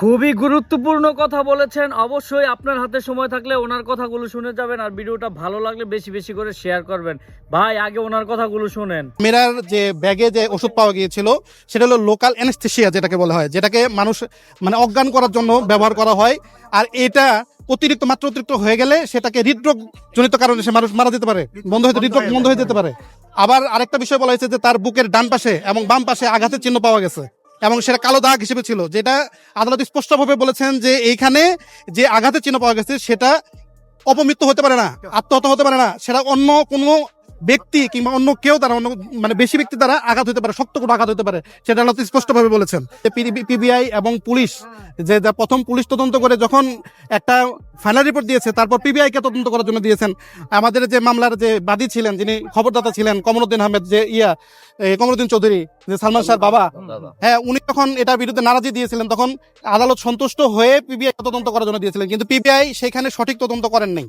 খুবই গুরুত্বপূর্ণ কথা বলেছেন। অবশ্যই আপনার হাতে সময় থাকলে ওনার কথাগুলো শুনে যাবেন আর ভিডিওটা ভালো লাগলে বেশি বেশি করে শেয়ার করবেন। ভাই, আগে ওনার কথাগুলো শুনেন। মেয়েরার যে ব্যাগে যে ওষুধ পাওয়া গিয়েছিল, সেটা হলো লোকাল অ্যানেস্থেশিয়া যেটাকে বলা হয়, যেটাকে মানুষ মানে অজ্ঞান করার জন্য ব্যবহার করা হয়। আর এটা অতিরিক্ত মাত্র অতিরিক্ত হয়ে গেলে সেটাকে হৃদরোগ জনিত কারণে সে মানুষ মারা যেতে পারে। বন্ধ হয়ে, হৃদরোগ বন্ধ হয়ে যেতে পারে। আবার আরেকটা বিষয় বলা হয়েছে যে তার বুকের ডান পাশে এবং বাম পাশে আঘাতের চিহ্ন পাওয়া গেছে। এবং সেটা কালো দাগ হিসেবে ছিল, যেটা আদালত স্পষ্টভাবে বলেছেন যে এইখানে যে আঘাতের চিহ্ন পাওয়া গেছে, সেটা অপমৃত্যু হতে পারে না, আত্মহত্যা হতে পারে না, সেটা অন্য কোনো ব্যক্তি কিংবা অন্য কেউ তারা অন্য মানে বেশি ব্যক্তি তারা আঘাত হতে পারে শক্ত কোনো আঘাত হতে পারে। সেটা আদালত স্পষ্টভাবে বলেছেন। যে পিবিআই এবং পুলিশ যে প্রথম পুলিশ তদন্ত করে যখন একটা ফাইনাল রিপোর্ট দিয়েছে তারপর পিবিআই কে তদন্ত করার জন্য দিয়েছেন। আমাদের যে মামলার যে বাদী ছিলেন যিনি খবরদাতা ছিলেন কমরুদ্দিন আহমেদ যে ইয়া কমরুদ্দিন চৌধুরী যে সালমান শাহর বাবা হ্যাঁ উনি যখন এটার বিরুদ্ধে নারাজি দিয়েছিলেন তখন আদালত সন্তুষ্ট হয়ে পিবিআই তদন্ত করার জন্য দিয়েছিলেন। কিন্তু পিবিআই সেখানে সঠিক তদন্ত করেন নাই।